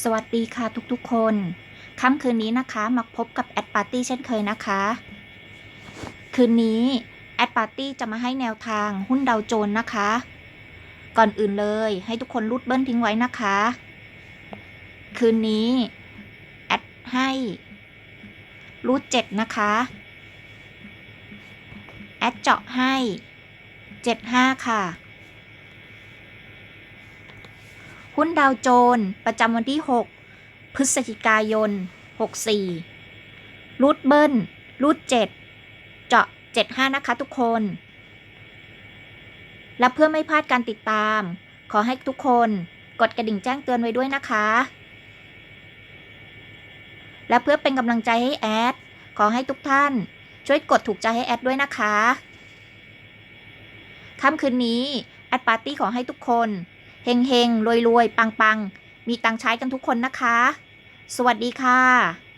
สวัสดีค่ะทุกๆคนค่ำคืนนี้นะคะมาพบกับแอดปาร์ตี้เช่นเคยนะคะ คืนนี้แอดปาร์ตี้จะมาให้แนวทางหุ้นดาวโจนส์นะคะ ก่อนอื่นเลยให้ทุกคนรูดเบิ้ลทิ้งไว้นะคะ คืนนี้แอดให้รูดเจ็ดนะคะ แอดเจาะให้เจ็ดห้าค่ะ หุ้นดาวโจนส์ประจำวันที่ 6 พฤศจิกายน 64 รูดเบิลรูด7เจาะ 75 นะคะทุกคน และเพื่อไม่พลาดการติดตาม ขอให้ทุกคนกดกระดิ่งแจ้งเตือนไว้ด้วยนะคะ และเพื่อเป็นกำลังใจให้แอด ขอให้ทุกท่านช่วยกดถูกใจให้แอดด้วยนะคะค่ำคืนนี้ แอดปาร์ตี้ขอให้ทุกคน เฮงเฮงรวยรวยปังปังมีตังใช้กันทุกคนนะคะ สวัสดีค่ะ